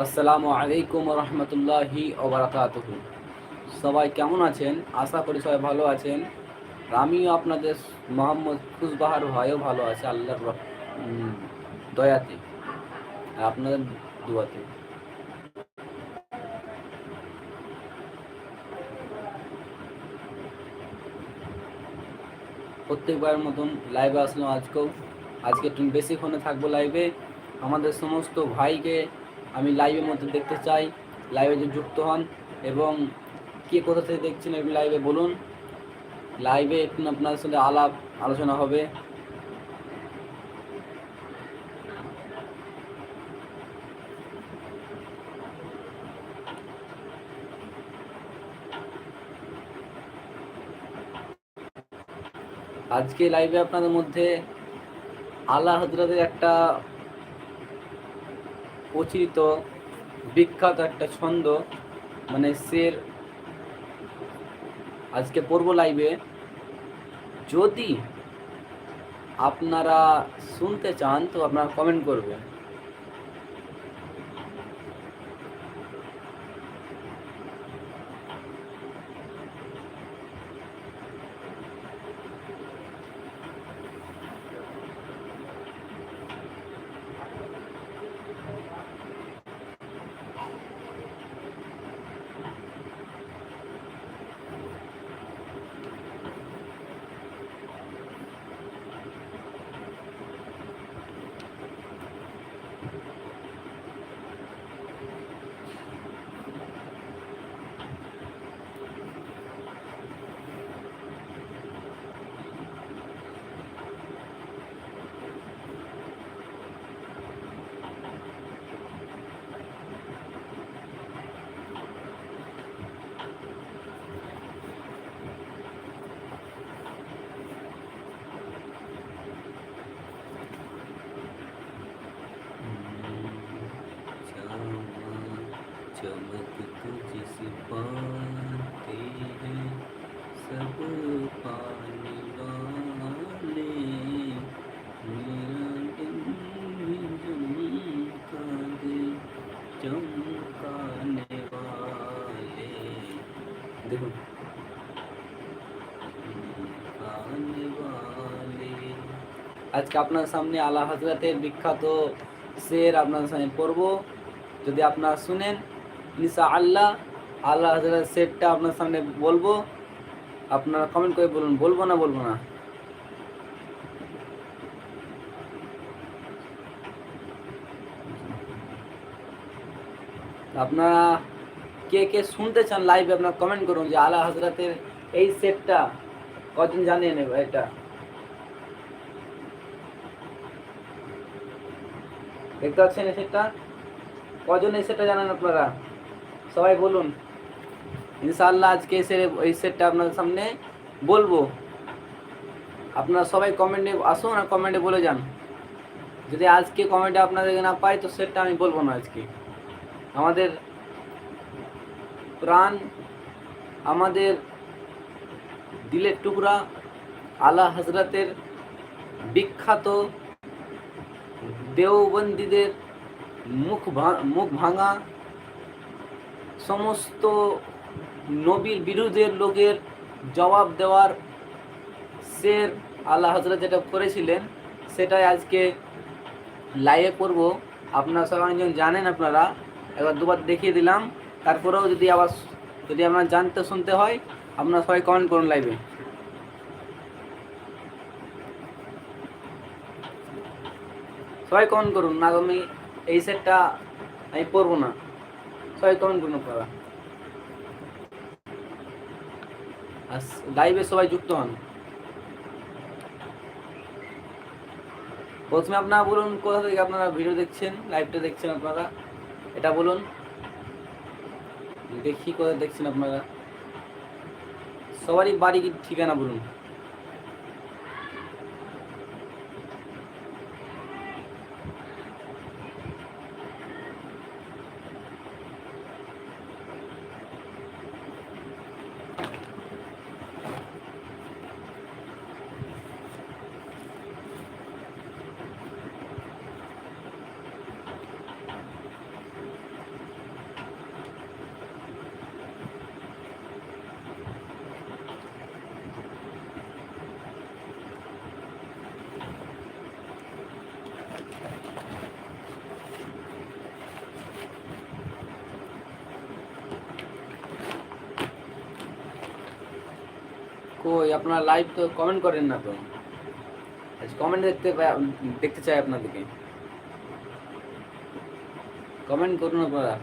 আসসালামু আলাইকুম রহমতুল্লাহি ওবরাকাত সবাই কেমন আছেন? আশা করি সবাই ভালো আছেন। আমিও আপনাদের মোহাম্মদ খুশবাহার ভাইও ভালো আছে, আল্লাহর দয়াতে। আপনাদের দুয়াতে। প্রত্যেকবার মতন লাইভে আসলাম আজকেও। আজকে একটু বেশিক্ষণে থাকব লাইভে আমাদের সমস্ত ভাইকে আমি লাইভের মধ্যে দেখতে চাই লাইভে যে যুক্ত হন এবং কে কোথা থেকে দেখছেন একটু লাইভে বলুন। লাইভে একটু আপনার সাথে আলাপ, আলোচনা হবে। আজকে লাইভে আপনাদের মধ্যে আল্লাহ হজরতের একটা প্রচলিত বিখ্যাত একটা ছন্দ মানে শের। আজকে পড়ব লাইভে যদি আপনারা শুনতে চান, তো আপনারা কমেন্ট করবেন। वाले আজকে আপনার সামনে আল্লাহ হজরতের বিখ্যাত শের আপনার সামনে পড়ব যদি আপনারা শুনেন নিসা আল্লাহ আল্লাহ হজরত শেরটা আপনার সামনে বলবো আপনারা কমেন্ট করে বলুন, বলব না বলব না? আপনারা কে কে শুনতে চান লাইভে আপনারা কমেন্ট করুন যে আলা হজরতের এই সেটটা কদিন জানিয়ে এবার এটা। দেখতে পাচ্ছেন এই সেটটা কজন এই সেটটা জানেন আপনারা? সবাই বলুন। ইনশাআল্লাহ আজকে এসে এই সেটটা আপনাদের সামনে বলব। আপনারা সবাই কমেন্টে আসুন আর কমেন্টে বলে যান। যদি আজকে কমেন্টে আপনাদেরকে না পাই, তো সেটটা আমি বলব না আজকে। আমাদের প্রাণ, আমাদের দিলের টুকরা আলা হজরতের বিখ্যাত দেওবন্দীদের মুখ মুখ ভাঙা সমস্ত নবীর বিরুদ্ধে লোকের জবাব দেওয়ার শের আল্লাহ হজরত যেটা করেছিলেন, সেটাই আজকে লাইভে করব। আপনারা সবাই যখন জানেন আপনারা। একবার দুবার দেখিয়ে দিলাম। তারপরেও যদি আবার যদি আপনার জানতে শুনতে হয়, আপনারা সবাই কমেন্ট করুন লাইভে সবাই কমেন্ট করুন। না আমি এই সেটটা আমি পড়ব না। সবাই কমেন্ট করুন আপনারা। আর লাইভে সবাই যুক্ত হন। প্রথমে আপনারা বলুন কোথা থেকে আপনারা ভিডিও দেখছেন লাইভটা দেখছেন আপনারা, এটা বলুন। দেখি কোথায় দেখছেন আপনারা। সবারই বাড়ি ঠিকানা বলুন। কই, আপনার লাইভ তো কমেন্ট করেন না তো। কমেন্ট দেখতে দেখতে চাই আপনাদেরকে। কমেন্ট করুন আপনারা।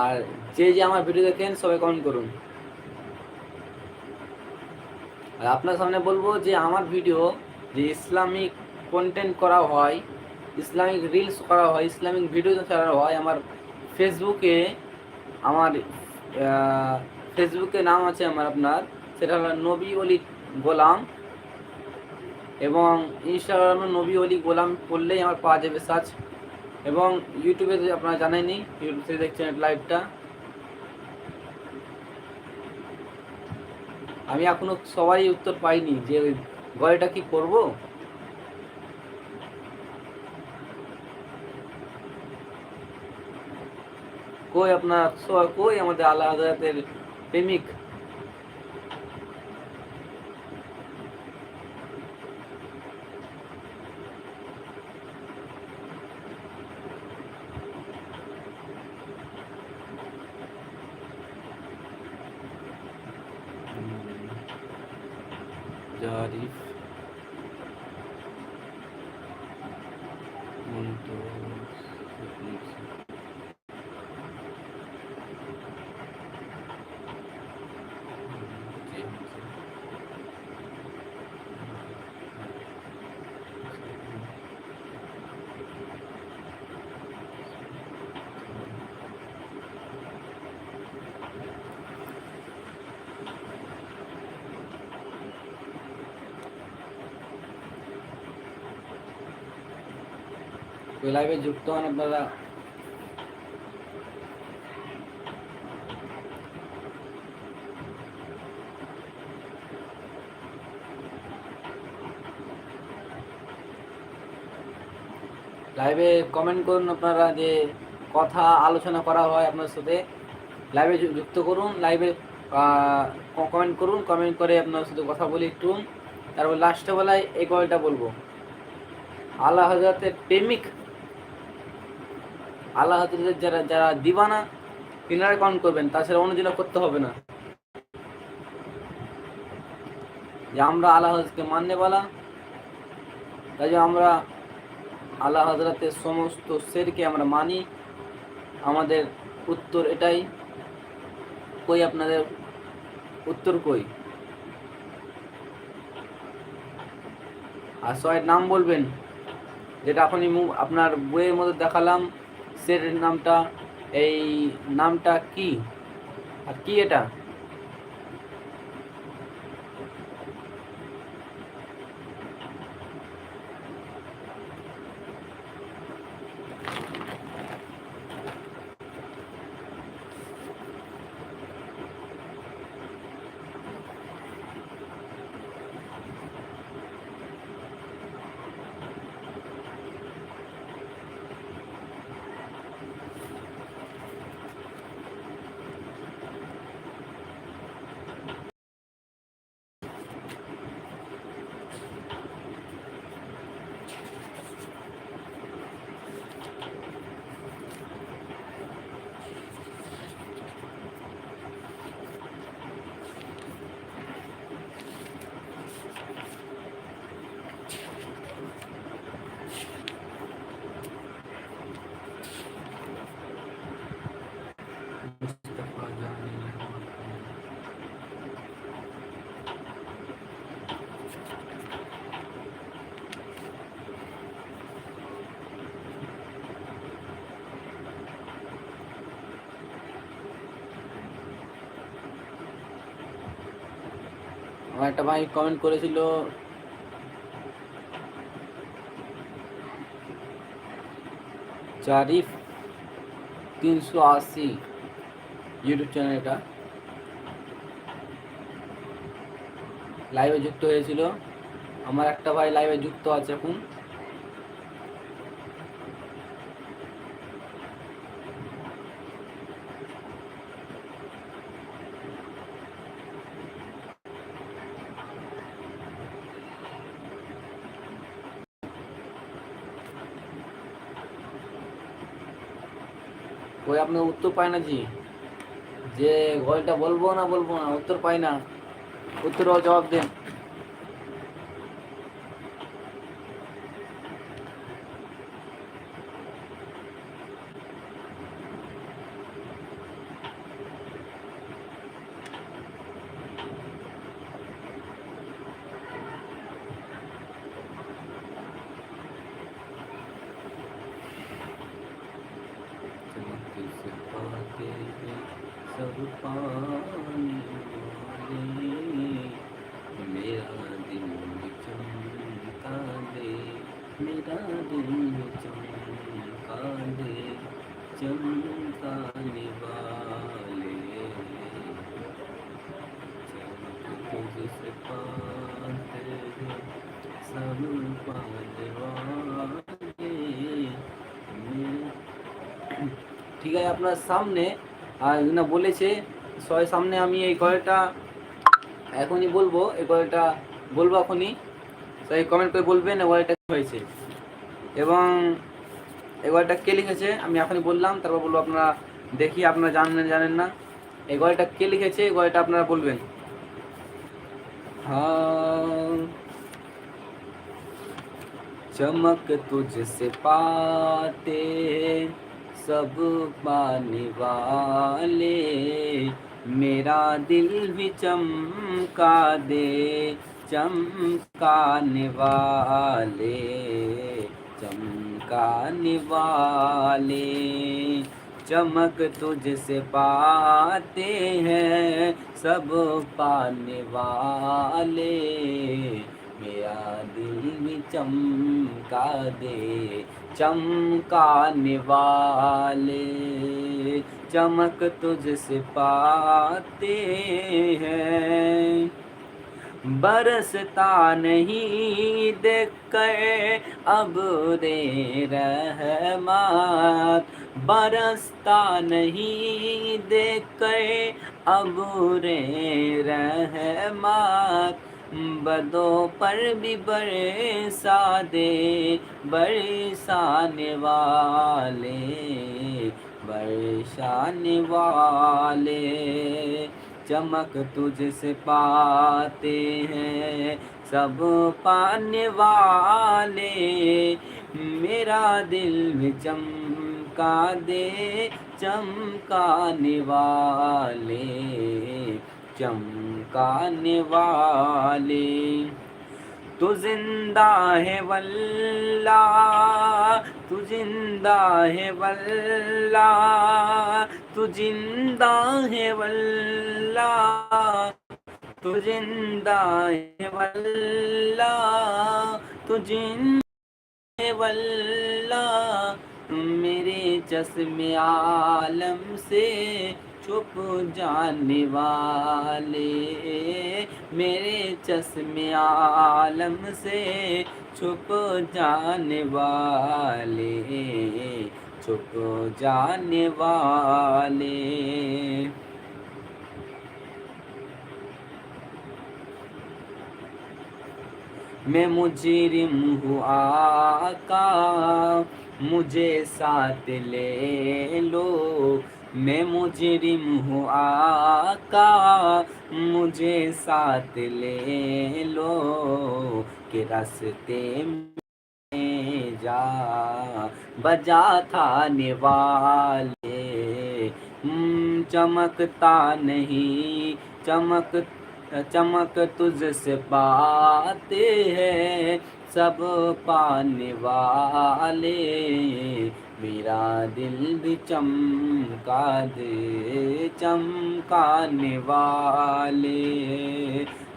আর যে যে আমার ভিডিও দেখেন, সবাই কমেন্ট করুন। আর আপনার সামনে বলব যে, আমার ভিডিও যে ইসলামিক কন্টেন্ট করা হয়, ইসলামিক রিলস করা হয়, ইসলামিক ভিডিও ছাড়া হয়, আমার ফেসবুকে আমার ফেসবুকে নাম আছে আমার আপনার, সেটা হলো নবী অলি গোলাম। এবং ইনস্টাগ্রামে নবী অলি গোলাম করলেই আমার পাওয়া যাবে সার্চ এবং ইউটিউবে আপনারা জানেনই ইউটিউব থেকে দেখছেন লাইভটা আমি এখনও সবারই উত্তর পাইনি যে গয়টা কি করব। কই আপনার সবাই কই আমাদের হাজরাতের প্রেমিক। জারিফ। ওই লাইভে যুক্ত হন আপনারা। লাইভে কমেন্ট করুন আপনারা যে কথা আলোচনা করা হয় আপনার সাথে। লাইভে যুক্ত করুন লাইভে কমেন্ট করুন কমেন্ট করে আপনার সাথে কথা বলি একটু। তারপর লাস্টে বেলায় এই কলটা বলব। আল্লাহ হজরতের প্রেমিক আল্লাহ যারা যারা দিবানা, তিনারা কমেন্ট করবেন, তাছাড়া অন্য জন্য করতে হবে না। যে আমরা আল্লাহ হজরতকে মাননে বলা, তাই আমরা আল্লাহ হজরতের সমস্ত শেরকে আমরা মানি। আমাদের উত্তর এটাই, কই আপনাদের উত্তর কই? আর সবাই নাম বলবেন, যেটা মু- আপনার বইয়ের মধ্যে দেখালাম। সের নামটা এই নামটা কি? আর কি এটা? একটা ভাই কমেন্ট করেছিল। জারিফ তিনশো আশি ইউটিউব চ্যানেলটা লাইভে যুক্ত হয়েছিল। আমার একটা ভাই লাইভে যুক্ত আছে এখন। ওই আপনার উত্তর পায় না জি? যে ঘরটা বলব না বলব না, উত্তর পাই না। উত্তর জবাব দেন। ঠিক আছে, আপনার সামনে না বলেছে, সবাই সামনে আমি এই গল্পটা এখনই বলব, এই গল্পটা বলব এখনই। তাই কমেন্ট করে বলবেন কি হয়েছে। এবং এই গল্পটা কে লিখেছে, আমি এখনই বললাম, তারপর বলব আপনারা দেখি, আপনারা জানেন জানেন না। এই গল্পটা কে লিখেছে, এই গল্পটা আপনারা বলবেন। سب پانے والے، میرا دل بھی چمکا دے، چمکانے والے چمکانے والے۔ چمک تجھ سے پاتے ہیں سب پانے والے۔ میرا دل بھی چمکا دے، چمکانے والے۔ چمک تجھ سے پاتے ہیں۔ برستا نہیں دیکھ کر اب رے رحمات۔ برستا نہیں دیکھ کر اب رے رحمات۔ بدوں پر بھی برسا دے برسانے والے برسانے والے۔ چمک تجھ سے پاتے ہیں سب پانے والے۔ میرا دل بھی چمکا دے، چمکانے والے۔ چمکانے والے۔ تو زندہ ہے واللہ، تو زندہ ہے واللہ، تو زندہ ہے واللہ، تو زندہ ہے واللہ، تو زندہ ہے واللہ۔ میرے چشم عالم سے چھپ جانے والے، میرے چشم عالم سے چھپ جانے والے چھپ جانے والے۔ میں مجرم ہوں آقا، مجھے ساتھ لے لو۔ میں مجرم ہوں آقا، مجھے ساتھ لے لو کہ رستے میں جا۔ بجا تھا والے چمکتا نہیں۔ چمک چمک تجھ سے بات ہے سب پانے والے، میرا دل بھی چمکا دے، چمکانے والے۔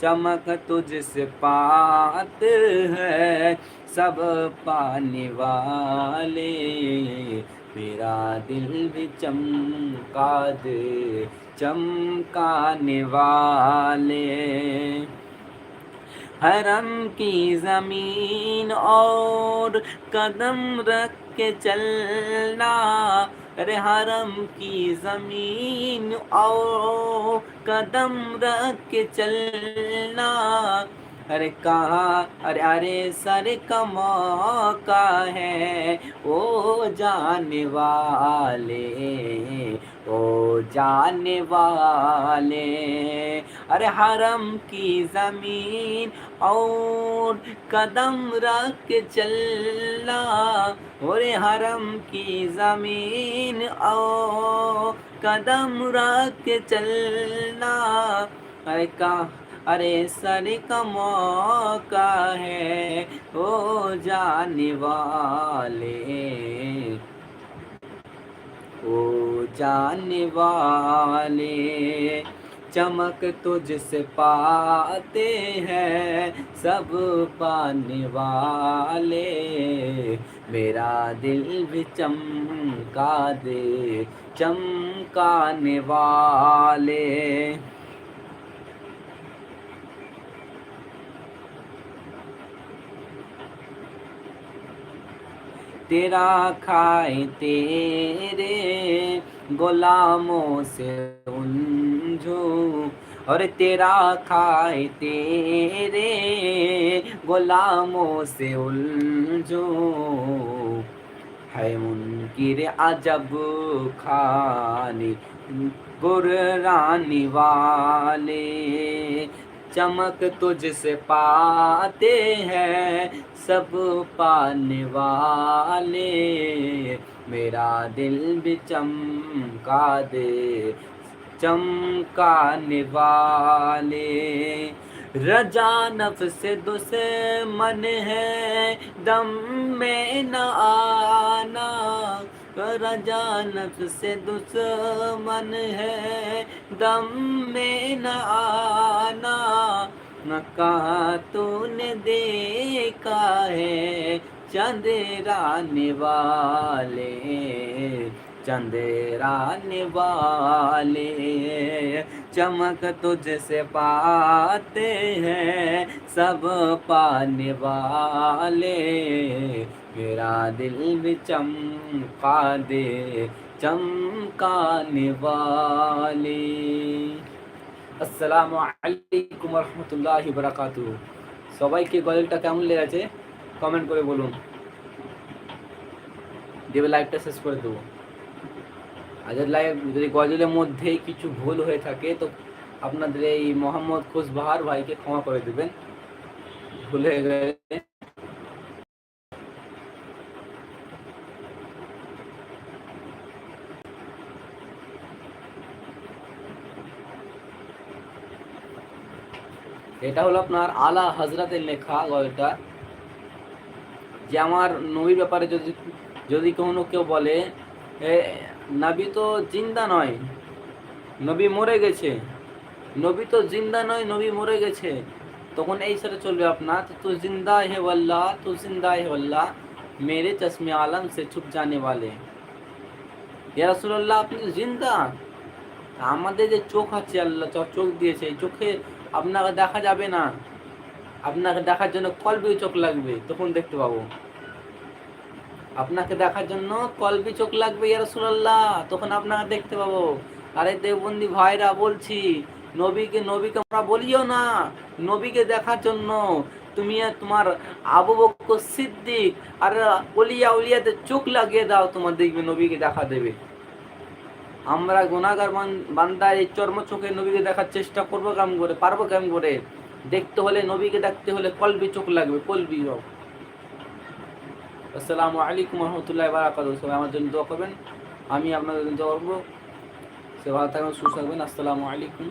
چمک تجھ سے پات ہے، سب پانے والے۔ میرا دل بھی چمکا دے، چمکانے والے۔ حرم کی زمین اور قدم رکھ کے چلنا۔ ارے حرم کی زمین اور قدم رکھ کے چلنا۔ ارے کہاں؟ ارے ارے سر کا موقع ہے او جانے والے کو جانے والے۔ ارے حرم کی زمین اور قدم رکھ کے چلنا۔ ارے حرم کی زمین اور قدم رکھ کے چلنا۔ ارے کا، ارے سر کا موقع ہے او جانے والے۔ او جانے والے۔ چمک تجھ سے پاتے ہیں سب پانے والے۔ میرا دل بھی چمکا دے، چمکانے والے۔ तेरा खाए तेरे गुलामों से उलझो और तेरा खाए तेरे गुलामों से उलझो है मुनकिर अजब खाने गुर्रानी वाले چمک تجھ سے پاتے ہیں سب پانے والے۔ میرا دل بھی چمکا دے، چمکانے والے۔ رجا نفس دس من ہے، دم میں نہ آ رجا نفس سے دشمن ہے، دم میں نہ آنا۔ مکہ تو نے دیکھا ہے چند رانے والے، چند رانے والے۔ چمک تجھ سے پاتے ہیں سب پانے والے۔ मेरा दिल भी चमका दे चमकाने वाले আসসালামু আলাইকুম রহমতুল্লাহি বারাকাতু সবাইকে গজলটা কেমন লেগেছে কমেন্ট করে বলুন দেবে লাইভটা শেষ করে দেবো আজের লাইভ যদি গজলের মধ্যে কিছু ভুল হয়ে থাকে তো আপনাদের এই মোহাম্মদ খুশবাহার ভাইকে ক্ষমা করে দেবেন ভুল হয়ে গেলে এটা হলো আপনার আলা হাজরাতের লেখা গল্পটা, যে আমার নবীর ব্যাপারে যদি যদি কোনো কেউ বলে নবী তো জিন্দা নয়, নবী মরে গেছে, নবী তো জিন্দা নয়, নবী মরে গেছে। তখন এই সাথে চলবে আপনার, তো জিন্দা হে বল্লাহ তো জিন্দা হে বল্লাহ মেরে চশমে আলম সে ছুপ জানে বলে রাসুল্লাহ আপনি জিন্দা। আমাদের যে চোখ আছে, আল্লাহ চোখ দিয়েছে চোখে আপনাকে দেখা যাবে না। আপনাকে দেখার জন্য কলবি চোখ লাগবে, তখন দেখতে পাবো। আপনাকে দেখার জন্য কলবি চোখ লাগবে ইয়ারসুল্লাহ তখন আপনাকে দেখতে পাবো। আরে দেববন্দি ভাইরা, বলছি, নবীকে নবীকে আমরা বলিও না, নবীকে দেখার জন্য তুমি তোমার আবু বক্কর সিদ্দিক আর অলিয়া উলিয়াতে চোখ লাগিয়ে দাও, তোমার দেখবে নবীকে দেখা দেবে। আমরা গুণাগার বান্দার এই চর্ম চোখে নবীকে দেখার চেষ্টা করব কেমন করে? পারব কেমন করে? দেখতে হলে নবীকে দেখতে হলে কলবি চোখ লাগবে, কলবি হোক আসসালামু আলাইকুম রহমতুল্লাহ বারাকাত সবাই আমার জন্য দোয়া করবেন। আমি আপনাদের জন্য দোয়া করব। সে ভালো থাকবেন, সুস্থ থাকবেন। আসসালামু আলাইকুম।